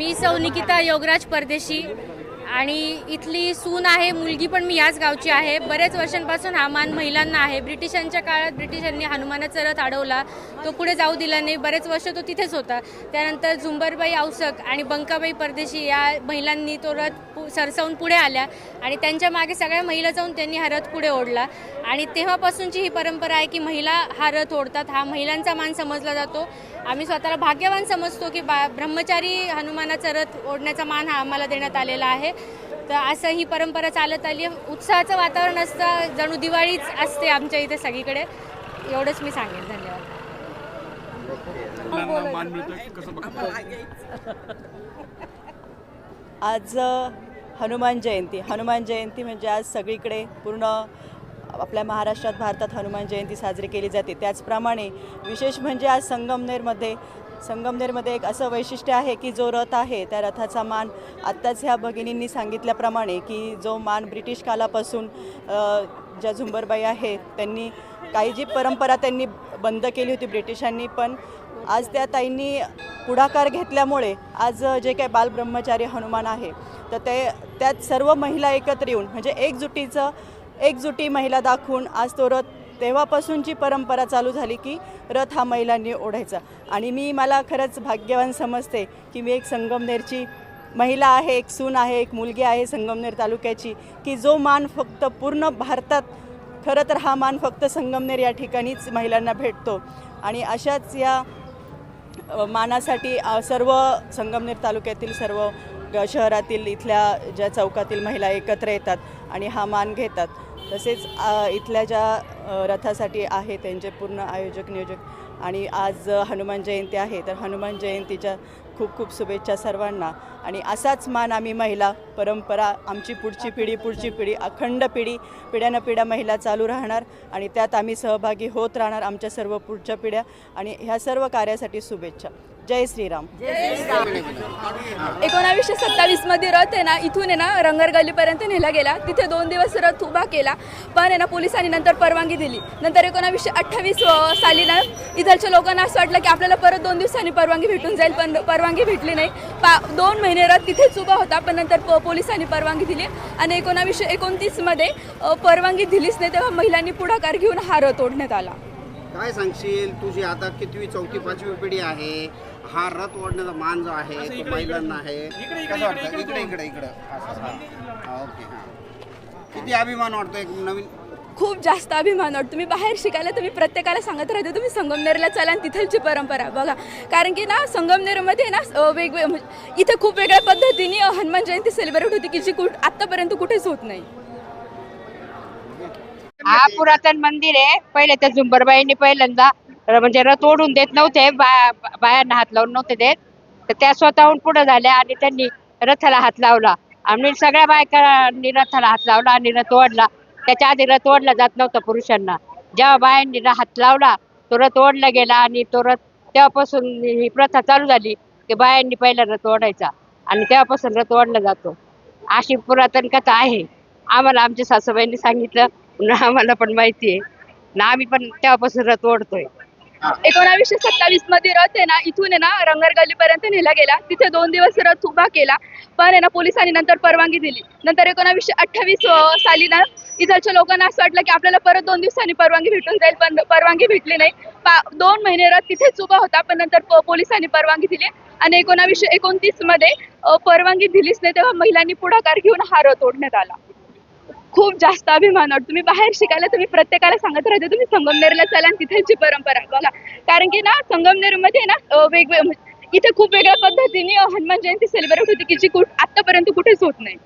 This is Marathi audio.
मी सौ निकिता योगराज परदेशी. आणि इथली सून आहे मुलगी पण मी याच गावची आहे. बरेच वर्षांपासून हा मान महिलांना आहे. ब्रिटिशांच्या काळात ब्रिटिशांनी हनुमानाचा रथ अडवला. तो पुढे जाऊ दिला नाही. बरेच वर्ष तो तिथेच होता. त्यानंतर झुंबरबाई औसक आणि बंकाबाई परदेशी या महिलांनी तो रथ पु- सरसावून पुढे आल्या आणि त्यांच्या मागे सगळ्या महिला जाऊन त्यांनी हा रथ पुढे ओढला. आणि तेव्हापासूनची ही परंपरा आहे की महिला हा रथ ओढतात. हा महिलांचा मान समजला जातो. आम्ही स्वतःला भाग्यवान समजतो की बा ब्रह्मचारी हनुमानाचा रथ ओढण्याचा मान हा आम्हाला देण्यात आलेला आहे. तर असं ही परंपरा चालत आली आहे. उत्साहाचं वातावरण असतं. जणू दिवाळीच असते आमच्या इथे सगळीकडे. एवढंच मी सांगेन. धन्यवाद. आज अ, हनुमान जयंती. हनुमान जयंती म्हणजे आज सगळीकडे पूर्ण आपल्या महाराष्ट्रात भारतात हनुमान जयंती साजरी केली जाते. त्याचप्रमाणे विशेष म्हणजे आज संगमनेरमध्ये संगमनेरमध्ये एक असं वैशिष्ट्य आहे की जो रथ आहे त्या रथाचा मान आत्ताच ह्या भगिनींनी सांगितल्याप्रमाणे की जो मान ब्रिटिश कालापासून ज्या झुंबरबाई आहे त्यांनी काही जी परंपरा त्यांनी बंद केली होती ब्रिटिशांनी पण आज त्या ताईंनी पुढाकार घेतल्यामुळे आज जे काही बालब्रह्मचारी हनुमान आहे तर ते त्यात सर्व महिला एकत्र येऊन म्हणजे एकजुटीचं एकजुटी महिला दाखवून आज तो रथ तेव्हापासूनची परंपरा चालू झाली की रथ हा महिलांनी ओढायचा. आणि मी मला खरंच भाग्यवान समजते की मी एक संगमनेरची महिला आहे एक सून आहे एक मुलगी आहे संगमनेर तालुक्याची की जो मान फक्त पूर्ण भारतात खरं तर हा मान फक्त संगमनेर या ठिकाणीच महिलांना भेटतो. आणि अशाच या मानासाठी सर्व संगमनेर तालुक्यातील सर्व शहरातील इथल्या ज्या चौकातील महिला एकत्र येतात आणि हा मान घेतात. तसेच इथल्या ज्या रथासाठी आहे त्यांचे पूर्ण आयोजक नियोजक आणि आज हनुमान जयंती आहे तर हनुमान जयंतीच्या खूप खूप शुभेच्छा सर्वांना. आणि असाच मान आम्ही महिला परंपरा आमची पुढची पिढी पुढची पिढी अखंड पिढी पिढ्यानं पिढ्या महिला चालू राहणार आणि त्यात आम्ही सहभागी होत राहणार आमच्या सर्व पुढच्या पिढ्या. आणि ह्या सर्व कार्यासाठी शुभेच्छा. जय श्रीराम. एकोणावीसशे सत्तावीसमध्ये रथ आहे ना इथून आहे ना रंगरगलीपर्यंत नेला गेला. तिथे दोन दिवस रथ उभा केला पण आहे ना पोलिसांनी नंतर परवानगी दिली. नंतर एकोणावीसशे अठ्ठावीस साली ना इथलच्या लोकांना असं वाटलं की आपल्याला परत दोन दिवसांनी परवानगी भेटून जाईल पण परवानगी भेटली नाही. पा दोन महिने रथ तिथेच उभा होता पण नंतर प पोलिसांनी परवानगी दिली. आणि एकोणावीसशे एकोणतीसमध्ये परवानगी दिलीच नाही तेव्हा महिलांनी पुढाकार घेऊन हा रथ ओढण्यात आला. काय सांगशील? तुझी आता कितवी चौथी पाचवी पिढी आहे. हा रथ ओढण्याचा मान जो आहे तो महिलांना आहे. कसं वाटतं इकडे इकडे इकडे. असं, हा. ओके हा. किती अभिमान वाटतो एक नवीन खूप जास्त अभिमान वाटतो. तुम्ही बाहेर शिकायला तुम्ही प्रत्येकाला सांगत राहते. तुम्ही संगमनेरला चला आणि तिथलची परंपरा बघा. कारण की ना संगमनेरमध्ये ना वेगवेगळे म्हणजे इथे खूप वेगळ्या पद्धतीने हनुमान जयंती सेलिब्रेट होती की जी कुठ आत्तापर्यंत कुठेच होत नाही. हा पुरातन मंदिर आहे. पहिले त्या झुंबरबाईंनी पहिल्यांदा म्हणजे रथ ओढून देत नव्हते बा- बायांना हात लावून नव्हते देत तर त्या स्वतःहून पुढे झाल्या आणि त्यांनी रथाला हात लावला. आणि सगळ्या बायकांनी रथाला हात लावला आणि रथ ओढला. त्याच्या आधी रथ ओढला जात नव्हता पुरुषांना. जेव्हा बायांनी हात लावला तो रथ ओढला गेला आणि तो रथ तेव्हापासून ही प्रथा चालू झाली की बायांनी पहिला रथ ओढायचा आणि तेव्हापासून रथ ओढला जातो. अशी पुरातन कथा आहे. आम्हाला आमच्या सासूबाईंनी सांगितलं आम्हाला पण माहिती आहे. ना आम्ही पण तेव्हापासून रथ ओढतोय. एकोणावीसशे सत्तावीसमध्ये रथ आहे ना इथून आहे ना रंगरगलीपर्यंत नेला गेला. तिथे दोन दिवस रथ उभा केला. पण आहे ना पोलिसांनी नंतर परवानगी दिली. नंतर एकोणावीसशे अठ्ठावीस साली ना इथलच्या लोकांना असं वाटलं की आपल्याला परत दोन दिवसांनी परवानगी भेटून जाईल पण परवानगी भेटली नाही. पा दोन महिने रथ तिथेच उभा होता पण नंतर पोलिसांनी परवानगी दिली. आणि एकोणावीसशे एकोणतीसमध्ये परवानगी दिलीच नाही तेव्हा महिलांनी पुढाकार घेऊन हा रथ ओढण्यात आला. खूप जास्त अभिमान वाटतो. तुम्ही बाहेर शिकायला तुम्ही प्रत्येकाला सांगत राहते तुम्ही संगमनेरला चला आणि तिथलची परंपरा बघा. कारण की ना संगमनेरमध्ये ना वेगवेगळ्या म्हणजे इथे खूप वेगळ्या पद्धतीने हनुमान जयंती सेलिब्रेट होती की जी कुठ आतापर्यंत कुठेच होत नाही.